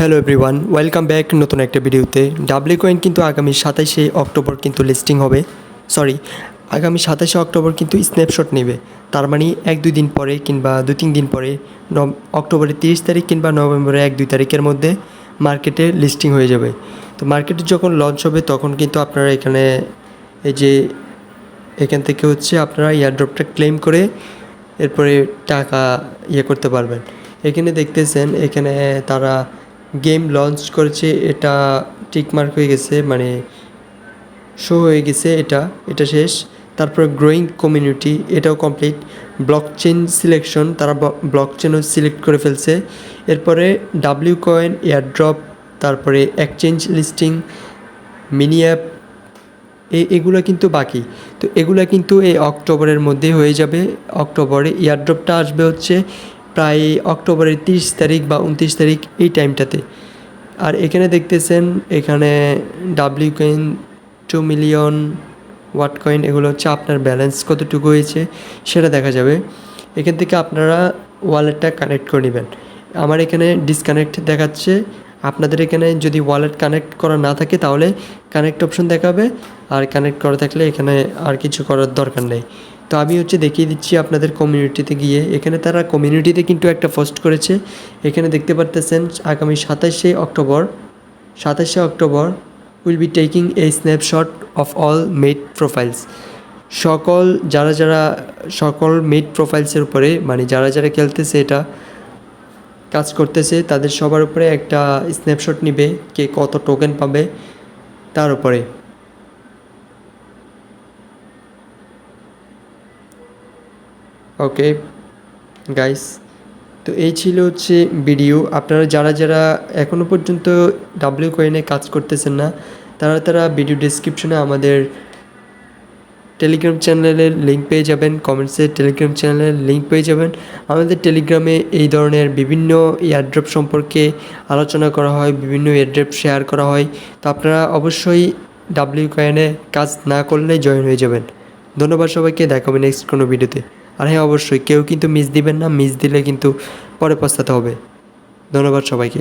Hello everyone welcome back নতুন একটা ভিডিওতে। ডাব্লিউ কয়েন কিন্তু আগামী সাতাশে অক্টোবর কিন্তু লিস্টিং হবে। সরি আগামী সাতাশে অক্টোবর কিন্তু স্ন্যাপশট নেবে। তার মানে এক, দুই দিন পরে কিংবা দু, তিন দিন পরে অক্টোবরের তিরিশ তারিখ কিংবা নভেম্বরের এক, দুই তারিখের মধ্যে মার্কেটে লিস্টিং হয়ে যাবে। তো মার্কেটে যখন লঞ্চ হবে, তখন কিন্তু আপনারা এখানে এই যে এখান থেকে হচ্ছে আপনারা এয়ারড্রপটা ক্লেম করে এরপরে টাকা ইয়ে করতে পারবেন। এখানে দেখতেছেন, এখানে তারা গেম লঞ্চ করেছে, এটা টিকমার্ক হয়ে গেছে মানে শো হয়ে গেছে এটা এটা শেষ। তারপরে গ্রোয়িং কমিউনিটি এটাও কমপ্লিট ব্লক চেন সিলেকশন তারা ব্লক চেনও সিলেক্ট করে ফেলছে। এরপরে ডাব্লিউ কয়েন এয়ারড্রপ তারপরে এক্সচেঞ্জ লিস্টিং মিনি অ্যাপ এগুলো কিন্তু বাকি। তো এগুলো কিন্তু এই অক্টোবরের মধ্যে হয়ে যাবে। অক্টোবরে এয়ারড্রপটা আসবে হচ্ছে প্রায় অক্টোবরের তিরিশ তারিখ বা উনত্রিশ তারিখ এই টাইমটাতে আর এখানে দেখতেছেন, এখানে W coin two million watt coin এগুলো হচ্ছে আপনার ব্যালেন্স কতটুকু হয়েছে সেটা দেখা যাবে। এখান থেকে আপনারা ওয়ালেটটা কানেক্ট করে নেবেন। আমার এখানে ডিসকানেক্ট দেখাচ্ছে। আপনাদের এখানে যদি ওয়ালেট কানেক্ট করা না থাকে তাহলে কানেক্ট অপশন দেখাবে। আর কানেক্ট করা থাকলে এখানে আর কিছু করার দরকার নেই। তো আমি হচ্ছে দেখিয়ে দিচ্ছি আপনাদের কমিউনিটিতে গিয়ে। এখানে তারা কমিউনিটিতে কিন্তু একটা পোস্ট করেছে। এখানে দেখতে পারতেছেন, আগামী সাতাশে অক্টোবর সাতাশে October will be taking a snapshot of all made profiles সকল, যারা যারা সকল মেড প্রোফাইলসের উপরে মানে যারা যারা খেলতেছে এটা, কাজ করতেছে, তাদের সবার উপরে একটা স্ন্যাপশট নিবে, কে কত টোকেন পাবে, তার উপরে। ওকে গাইস তো এই ছিল হচ্ছে ভিডিও আপনারা যারা যারা এখনও পর্যন্ত ডাব্লিউ কয়েনে কাজ করতেছেন না, তারা তারা ভিডিও ডিসক্রিপশনে আমাদের টেলিগ্রাম চ্যানেলের লিঙ্ক পেয়ে যাবেন কমেন্টসে টেলিগ্রাম চ্যানেলের লিঙ্ক পেয়ে যাবেন। আমাদের টেলিগ্রামে এই ধরনের বিভিন্ন এয়ারড্রপ সম্পর্কে আলোচনা করা হয়, বিভিন্ন এয়ারড্রপ শেয়ার করা হয়। তো আপনারা অবশ্যই ডাব্লিউ কয়েনে কাজ না করলে জয়েন হয়ে যাবেন। ধন্যবাদ সবাইকে দেখা হবে নেক্সট কোনো ভিডিওতে আর হ্যাঁ অবশ্যই। কেউ কিন্তু মিস দিবেন না। মিস দিলে কিন্তু পরে পস্তাতে হবে। ধন্যবাদ সবাইকে।